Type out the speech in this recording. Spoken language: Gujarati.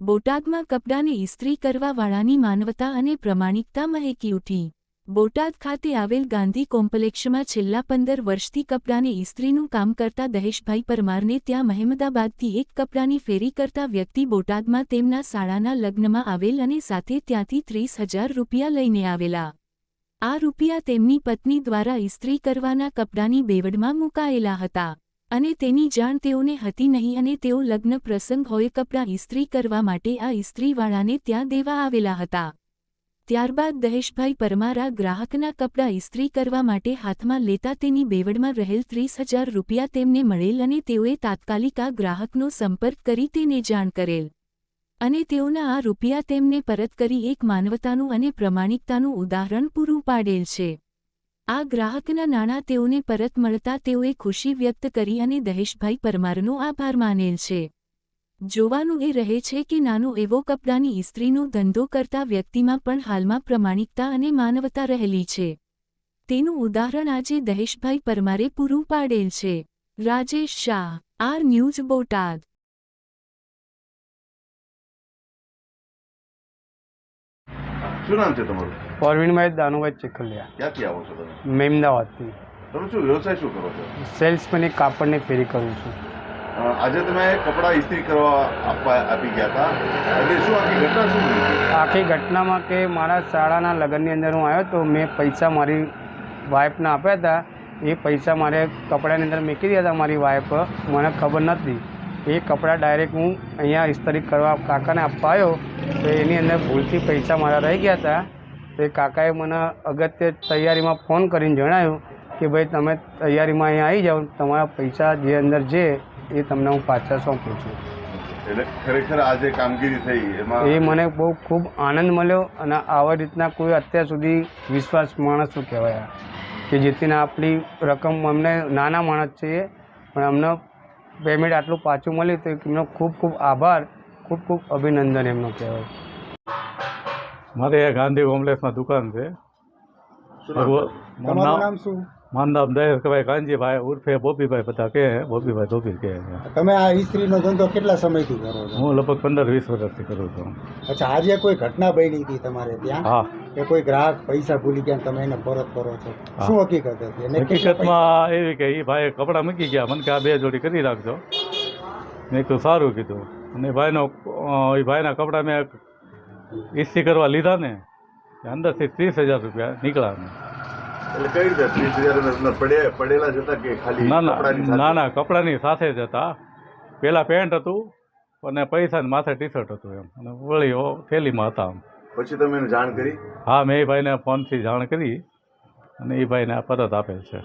બોટાદમાં કપડાને ઇસ્ત્રી કરવાવાળાની માનવતા અને પ્રમાણિકતા મહેકી ઉઠી. બોટાદ ખાતે આવેલ ગાંધી કોમ્પ્લેક્ષમાં છેલ્લા પંદર વર્ષથી કપડાને ઇસ્ત્રીનું કામ કરતા દહેશભાઈ પરમારને ત્યાં મહેમદાબાદથી એક કપડાની ફેરી કરતા વ્યક્તિ બોટાદમાં તેમના શાળાના લગ્નમાં આવેલ અને સાથે ત્યાંથી ત્રીસ હજાર રૂપિયા લઈને આવેલા. આ રૂપિયા તેમની પત્ની દ્વારા ઇસ્ત્રી કરવાના કપડાની બેવડમાં મુકાયેલા હતા. અને તેની જાણ તેઓને હતી નહીં અને તેઓ લગ્ન પ્રસંગ હોય કપડાં ઇસ્ત્રી કરવા માટે આ ઇસ્ત્રીવાળાને ત્યાં દેવા આવેલા હતા. ત્યારબાદ દહેશભાઈ પરમારા ગ્રાહકના કપડાં ઇસ્ત્રી કરવા માટે હાથમાં લેતા તેની બેવડમાં રહેલ ત્રીસ હજાર રૂપિયા તેમને મળેલ અને તેઓએ તાત્કાલિક આ ગ્રાહકનો સંપર્ક કરી તેને જાણ કરેલ. અને તેઓના આ રૂપિયા તેમને પરત કરી એક માનવતાનું અને પ્રમાણિકતાનું ઉદાહરણ પૂરું પાડેલ છે. આ ગ્રાહકના નાણાં તેઓને પરત મળતા તેઓએ ખુશી વ્યક્ત કરી અને દહેશભાઈ પરમારનો આભાર માનેલ છે. જોવાનું એ રહે છે કે નાનો એવો કપડાની ઇસ્ત્રીનો ધંધો કરતા વ્યક્તિમાં પણ હાલમાં પ્રમાણિકતા અને માનવતા રહેલી છે. તેનું ઉદાહરણ આજે દહેશભાઈ પરમારે પૂરું પાડેલ છે. Rajesh Shah, R news Botad. શું નામ છે તમારું? પરવીનભાઈ દાનુભાઈ ચીખલિયા. ક્યાંથી આવો છો તમે? મેમદાવાદથી તમે શું વ્યવસાય શું કરો છો? સેલ્સમેન કાપડની ફેરી કરું છું. આજે તમે કપડાં ઇસ્ત્રી કરવા આપવા આપી ગયા હતા. એટલે શું આખી ઘટના શું આખી ઘટનામાં કે મારા શાળાના લગ્નની અંદર હું આવ્યો તો મેં પૈસા મારી વાઈફને આપ્યા હતા. એ પૈસા મારે કપડાની અંદર મૂકી દીધા હતા મારી વાઈફ. મને ખબર નથી એ કપડાં ડાયરેક્ટ હું અહીંયા ઇસ્ત્રી કરવા કાકાને આપવા આવ્યો. તો એની અંદર ભૂલથી પૈસા મારા રહી ગયા હતા. તો એ કાકાએ મને અગત્ય તૈયારીમાં ફોન કરીને જણાવ્યું કે ભાઈ તમે તૈયારીમાં અહીંયા આવી જાઓ. તમારા પૈસા જે અંદર છે એ તમને હું પાછા સોંપું છું. એટલે ખરેખર આ જે કામગીરી થઈ એમાં એ મને બહુ ખૂબ આનંદ મળ્યો અને આવા રીતના કોઈ અત્યાર સુધી વિશ્વાસ માણસ શું કહેવાય? કે જેથી આપણી રકમ અમને નાના માણસ છીએ પણ અમને પેમેન્ટ આટલું પાછું મળ્યું તો એમનો ખૂબ ખૂબ આભાર. ખૂબ ખૂબ અભિનંદન એમનો કહેવાય. મારે ગાંધી કોમ્પ્લેક્સમાં દુકાન છે? મારું નામ દહેશભાઈ કાનજીભાઈ ઉર્ફે બોબીભાઈ બધા કહે બોબીભાઈ ધોબી કે તમે આ ઇસ્ત્રીનો ધંધો કેટલા સમયથી કરો છો? હું લગભગ પંદર વીસ વર્ષથી કરું છું. અચ્છા આજે કોઈ ઘટના બની હતી તમારે ત્યાં? હા. કે કોઈ ગ્રાહક પૈસા ભૂલી ગયા ને તમે એને પરત કરો છો? શું હકીકત હતી? હકીકતમાં એવી કે એ ભાઈ કપડાં મૂકી ગયા. મને કે આ બે જોડી કરી રાખજો. મેં કીધું સારું કીધું. અને ભાઈનો એ ભાઈના કપડાં મેં ઇસ્ત્રી કરવા લીધા ને અંદરથી ત્રીસ હજાર રૂપિયા નીકળ્યા ના ના કપડાની સાથે? ના ના કપડાની સાથે જ હતા. પહેલાં પેન્ટ હતું અને પૈસા માથે ટી શર્ટ હતું એમ. અને વળી ઓ થેલીમાં હતા આમ. પછી તમે એને જાણ કરી? હા મેં એ ભાઈને ફોનથી જાણ કરી અને એ ભાઈને પરત આપેલ છે.